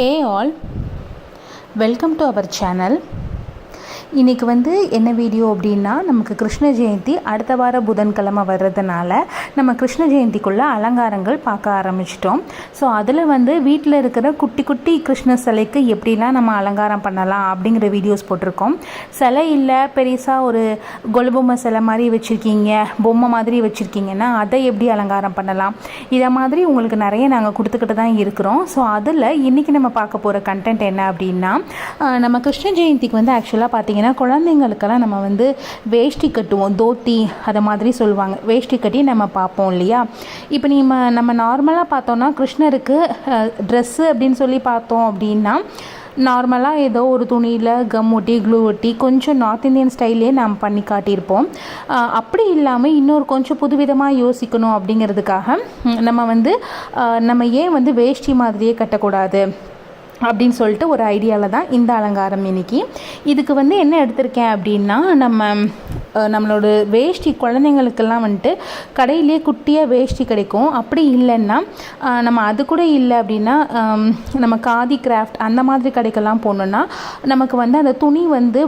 Hey all, welcome to our channel. இன்றைக்கி வந்து என்ன வீடியோ அப்படின்னா நமக்கு கிருஷ்ண ஜெயந்தி அடுத்த வார புதன்கிழமை வர்றதுனால நம்ம கிருஷ்ண ஜெயந்திக்குள்ளே அலங்காரங்கள் பார்க்க ஆரம்பிச்சிட்டோம். ஸோ அதில் வந்து வீட்டில் இருக்கிற குட்டி குட்டி கிருஷ்ண சிலைக்கு எப்படிலாம் நம்ம அலங்காரம் பண்ணலாம் அப்படிங்கிற வீடியோஸ் போட்டிருக்கோம். சிலை இல்லை பெருசாக ஒரு கொலுபொம்மை சிலை மாதிரி வச்சுருக்கீங்க பொம்மை மாதிரி வச்சுருக்கீங்கன்னா அதை எப்படி அலங்காரம் பண்ணலாம்? இதை மாதிரி உங்களுக்கு நிறைய நாங்கள் கொடுத்துக்கிட்டு தான் இருக்கிறோம். ஸோ அதில் இன்றைக்கி நம்ம பார்க்க போகிற கண்டென்ட் என்ன அப்படின்னா நம்ம கிருஷ்ண ஜெயந்திக்கு வந்து ஆக்சுவலாக பார்த்தீங்கன்னா குழந்தைங்களுக்கெல்லாம் நம்ம வந்து வேஷ்டி கட்டுவோம். தோத்தி அதை மாதிரி சொல்லுவாங்க. வேஷ்டி கட்டி நம்ம பார்ப்போம் இல்லையா? இப்போ நம்ம நம்ம நார்மலாக பார்த்தோன்னா கிருஷ்ணருக்கு ட்ரெஸ்ஸு அப்படின்னு சொல்லி பார்த்தோம் அப்படின்னா நார்மலாக ஏதோ ஒரு துணியில் கம் ஒட்டி க்ளூ ஒட்டி கொஞ்சம் நார்த் இந்தியன் ஸ்டைல்லே நாம் பண்ணி காட்டியிருப்போம். அப்படி இல்லாமல் இன்னொரு கொஞ்சம் புதுவிதமாக யோசிக்கணும் அப்படிங்கிறதுக்காக நம்ம வந்து நம்ம ஏன் வந்து வேஷ்டி மாதிரியே கட்டக்கூடாது? அப்படின்னு சொல்லிட்டு ஒரு ஐடியாவில் தான் இந்த அலங்காரம் இன்னைக்கு. இதுக்கு வந்து என்ன எடுத்திருக்கேன் அப்படின்னா நம்ம நம்மளோட வேஷ்டி குழந்தைங்களுக்கெல்லாம் வந்துட்டு கடையிலே குட்டியாக வேஷ்டி கிடைக்கும். அப்படி இல்லைன்னா நம்ம அது கூட இல்லை அப்படின்னா நம்ம காதி கிராஃப்ட் அந்த மாதிரி கடைக்கெல்லாம் போனோன்னா நமக்கு வந்து அந்த துணி வந்து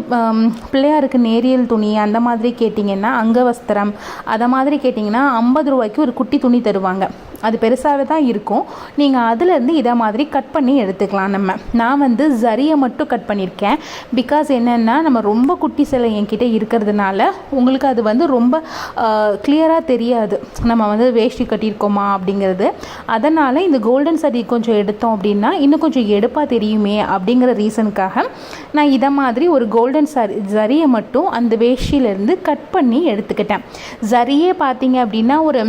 பிள்ளையாருக்கு நேரியல் துணி அந்த மாதிரி கேட்டிங்கன்னா அங்கவஸ்திரம் அதை மாதிரி கேட்டிங்கன்னா ஐம்பது ரூபாய்க்கு ஒரு குட்டி துணி தருவாங்க. அது பெருசாகவே தான் இருக்கும். நீங்கள் அதுலேருந்து இதை மாதிரி கட் பண்ணி எடுத்துக்கலாம் நம்ம. நான் வந்து ஜரியை மட்டும் கட் பண்ணியிருக்கேன். பிகாஸ் என்னென்னா நம்ம ரொம்ப குட்டி சிலை என்கிட்ட இருக்கிறதுனால உங்களுக்கு அது வந்து ரொம்ப கிளியராக தெரியாது. நம்ம வந்து வேஷ்டி கட்டியிருக்கோமா அப்படிங்கிறது. அதனால் இந்த கோல்டன் சரி கொஞ்சம் எடுத்தோம் அப்படின்னா இன்னும் கொஞ்சம் எடுப்பாக தெரியுமே அப்படிங்கிற ரீசனுக்காக நான் இதை மாதிரி ஒரு கோல்டன் சரி ஜரியை மட்டும் அந்த வேஷ்டியிலேருந்து கட் பண்ணி எடுத்துக்கிட்டேன். ஜரியே பார்த்தீங்க அப்படின்னா ஒரு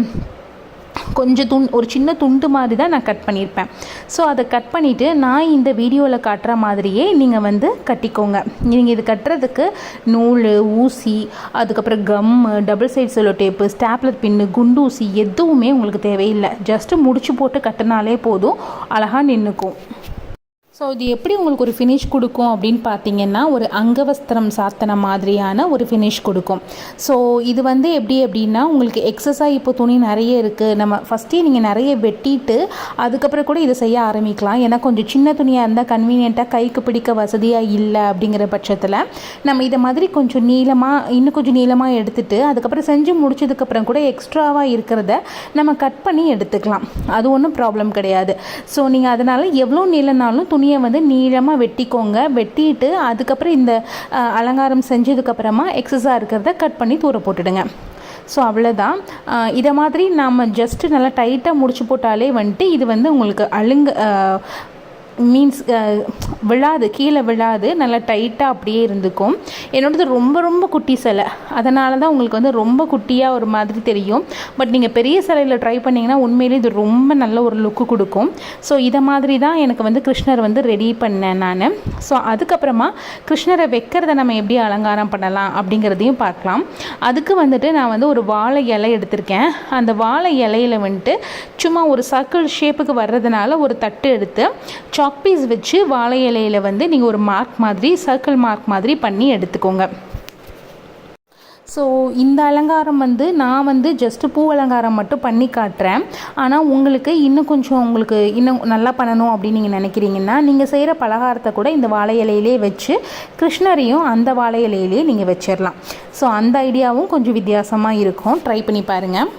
கொஞ்சம் துண் ஒரு சின்ன துண்டு மாதிரி தான் நான் கட் பண்ணியிருப்பேன். ஸோ அதை கட் பண்ணிவிட்டு நான் இந்த வீடியோவில் காட்டுற மாதிரியே நீங்கள் வந்து கட்டிக்கோங்க. நீங்கள் இது கட்டுறதுக்கு நூல் ஊசி அதுக்கப்புறம் gum double side cello tape stapler pin குண்டூசி எதுவுமே உங்களுக்கு தேவையில்லை. ஜஸ்ட்டு முடிச்சு போட்டு கட்டினாலே போதும். அழகாக நின்றுக்கும் ஸோ இது எப்படி உங்களுக்கு ஒரு ஃபினிஷ் கொடுக்கும் அப்படின்னு பார்த்தீங்கன்னா ஒரு அங்கவஸ்திரம் சாத்தன மாதிரியான ஒரு ஃபினிஷ் கொடுக்கும். ஸோ இது வந்து எப்படி அப்படின்னா உங்களுக்கு எக்ஸஸாக இப்போ துணி நிறைய இருக்குது நம்ம ஃபஸ்ட்டே நீங்கள் நிறைய வெட்டிட்டு அதுக்கப்புறம் கூட இதை செய்ய ஆரம்பிக்கலாம். ஏன்னா கொஞ்சம் சின்ன துணியாக இருந்தால் கன்வீனியண்ட்டாக கைக்கு பிடிக்க வசதியாக இல்லை அப்படிங்கிற பட்சத்தில் நம்ம இதை மாதிரி கொஞ்சம் நீளமாக இன்னும் கொஞ்சம் நீளமாக எடுத்துட்டு அதுக்கப்புறம் செஞ்சு முடிச்சதுக்கப்புறம் கூட எக்ஸ்ட்ராவாக இருக்கிறத நம்ம கட் பண்ணி எடுத்துக்கலாம். அது ஒன்றும் ப்ராப்ளம் கிடையாது. ஸோ நீங்கள் அதனால் எவ்வளோ நீளனாலும் துணியை வந்து நீளமாக வெட்டிக்கோங்க. வெட்டிட்டு அதுக்கப்புறம் இந்த அலங்காரம் செஞ்சதுக்கப்புறமா எக்ஸஸாக இருக்கிறத கட் பண்ணி தூர போட்டுடுங்க. ஸோ அவ்வளோதான் இதை மாதிரி நாம் ஜஸ்ட்டு நல்லா டைட்டாக முடிச்சு போட்டாலே வந்துட்டு இது வந்து உங்களுக்கு அழுங்க மீன்ஸ் uh, விழாது கீழே விழாது நல்லா டைட்டாக அப்படியே இருந்துக்கும். என்னோடது ரொம்ப ரொம்ப குட்டி சிலை. அதனால தான் உங்களுக்கு வந்து ரொம்ப குட்டியாக ஒரு மாதிரி தெரியும். பட் நீங்கள் பெரிய சிலையில் ட்ரை பண்ணிங்கன்னா உண்மையிலே இது ரொம்ப நல்ல ஒரு லுக்கு கொடுக்கும். ஸோ இதை மாதிரி தான் எனக்கு வந்து கிருஷ்ணர் வந்து ரெடி பண்ணேன் நான். ஸோ அதுக்கப்புறமா கிருஷ்ணரை வைக்கிறத நம்ம எப்படி அலங்காரம் பண்ணலாம் அப்படிங்கிறதையும் பார்க்கலாம். அதுக்கு வந்துட்டு நான் வந்து ஒரு வாழை இலை எடுத்திருக்கேன். அந்த வாழை இலையில வந்துட்டு சும்மா ஒரு சர்க்கிள் ஷேப்புக்கு வர்றதுனால ஒரு தட்டு எடுத்து சாக் பீஸ் வச்சு வாழை இலையில வந்து நீங்கள் ஒரு மார்க் மாதிரி சர்க்கிள் மார்க் மாதிரி பண்ணி எடுத்துக்கோங்க. ஸோ இந்த அலங்காரம் வந்து நான் வந்து ஜஸ்ட்டு பூ அலங்காரம் மட்டும் பண்ணி காட்டுறேன். ஆனால் உங்களுக்கு இன்னும் கொஞ்சம் உங்களுக்கு இன்னும் நல்லா பண்ணணும் அப்படின்னு நீங்கள் நினைக்கிறீங்கன்னா நீங்கள் செய்கிற பலகாரத்தை கூட இந்த வாழை இலையிலே வச்சு கிருஷ்ணரையும் அந்த வாழை இலையிலே நீங்கள் வச்சிடலாம் ஸோ அந்த ஐடியாவும் கொஞ்சம் வித்தியாசமாக இருக்கும். ட்ரை பண்ணி பாருங்கள்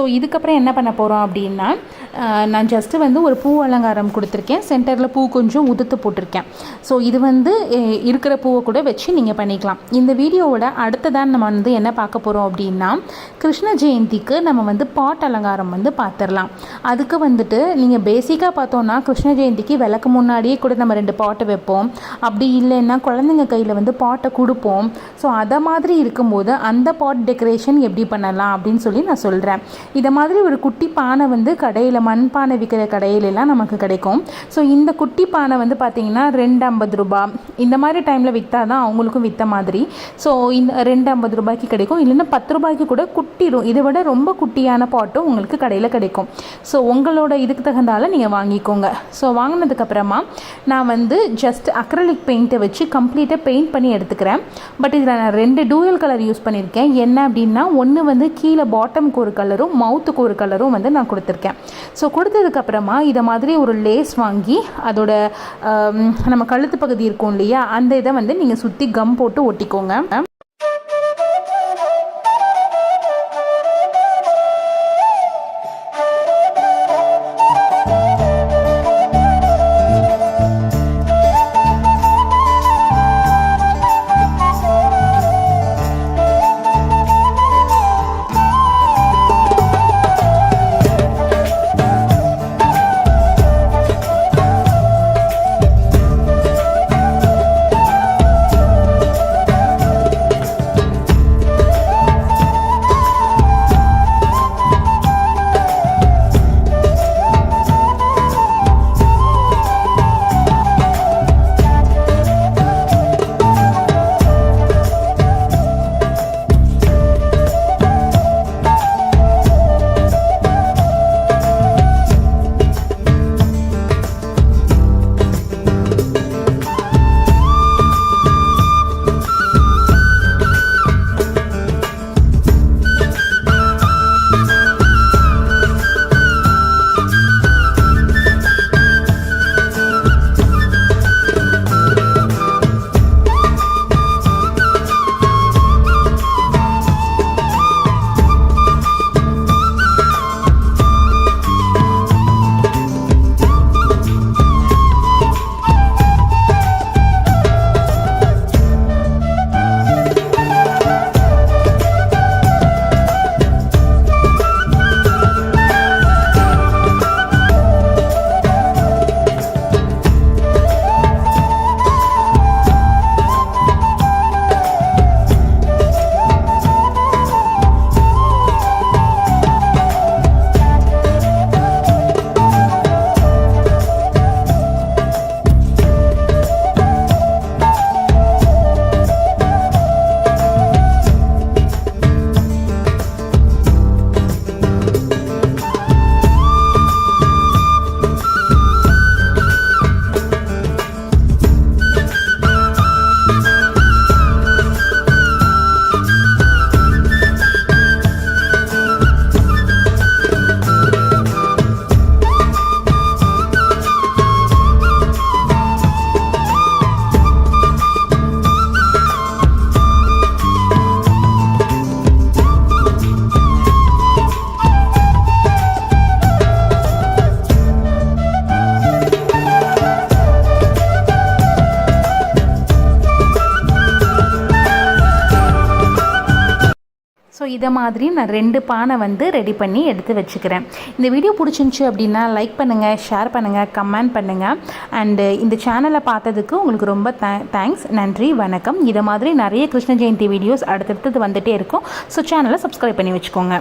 ஸோ இதுக்கப்புறம் என்ன பண்ண போகிறோம் அப்படின்னா நான் ஜஸ்ட்டு வந்து ஒரு பூ அலங்காரம் கொடுத்துருக்கேன். சென்டரில் பூ கொஞ்சம் உதுத்து போட்டிருக்கேன். ஸோ இது வந்து இருக்கிற பூவை கூட வச்சு நீங்கள் பண்ணிக்கலாம். இந்த வீடியோவோட அடுத்ததான் நம்ம வந்து என்ன பார்க்க போகிறோம் அப்படின்னா கிருஷ்ண ஜெயந்திக்கு நம்ம வந்து பாட் அலங்காரம் வந்து பார்த்துடலாம் அதுக்கு வந்துட்டு நீங்கள் பேசிக்காக பார்த்தோன்னா கிருஷ்ண ஜெயந்திக்கு விளக்கு முன்னாடியே கூட நம்ம ரெண்டு பாட்டை வைப்போம். அப்படி இல்லைன்னா குழந்தைங்க கையில் வந்து பாட்டை கொடுப்போம். ஸோ அதை மாதிரி இருக்கும்போது அந்த பாட் டெக்கரேஷன் எப்படி பண்ணலாம் அப்படின்னு சொல்லி நான் சொல்கிறேன் இதை மாதிரி ஒரு குட்டி பானை வந்து கடையில் மண்பானை விற்கிற கடையிலெல்லாம் நமக்கு கிடைக்கும். ஸோ இந்த குட்டி பானை வந்து பார்த்தீங்கன்னா ரெண்டு ஐம்பது ரூபா. இந்த மாதிரி டைமில் விற்றா தான் அவங்களுக்கும் விற்ற மாதிரி. ஸோ இந்த ரெண்டு ஐம்பது ரூபாய்க்கு கிடைக்கும். இல்லைன்னா பத்து ரூபாய்க்கு கூட குட்டி இதை விட ரொம்ப குட்டியான பாட்டும் உங்களுக்கு கடையில் கிடைக்கும். ஸோ உங்களோட இதுக்கு தகுந்தால நீங்கள் வாங்கிக்கோங்க. ஸோ வாங்கினதுக்கப்புறமா நான் வந்து ஜஸ்ட் அக்ரலிக் பெயிண்ட்டை வச்சு கம்ப்ளீட்டாக பெயிண்ட் பண்ணி எடுத்துக்கிறேன். பட் இதில் நான் ரெண்டு டூயல் கலர் யூஸ் பண்ணியிருக்கேன். என்ன அப்படின்னா ஒன்று வந்து கீழே பாட்டமுக்கு ஒரு கலரும் மவுத்துக்கு ஒரு கலரும் வந்து நான் கொடுத்துருக்கேன். ஸோ கொடுத்ததுக்கப்புறமா இதை மாதிரி ஒரு லேஸ் வாங்கி அதோட நம்ம கழுத்து பகுதி இருக்கும் இல்லையா அந்த இதை வந்து நீங்கள் சுற்றி கம் போட்டு ஒட்டிக்கோங்க. ஸோ இதை மாதிரி நான் ரெண்டு பானை வந்து ரெடி பண்ணி எடுத்து வச்சுக்கிறேன். இந்த வீடியோ பிடிச்சிருந்துச்சி அப்படின்னா லைக் பண்ணுங்கள் ஷேர் பண்ணுங்கள் கமெண்ட் பண்ணுங்கள் அண்டு இந்த சேனலை பார்த்ததுக்கு உங்களுக்கு ரொம்ப தேங்க்ஸ் நன்றி வணக்கம். இதை மாதிரி நிறைய கிருஷ்ண ஜெயந்தி வீடியோஸ் அடுத்தடுத்தது வந்துகிட்டே இருக்கும். ஸோ சேனலை சப்ஸ்கிரைப் பண்ணி வச்சுக்கோங்க.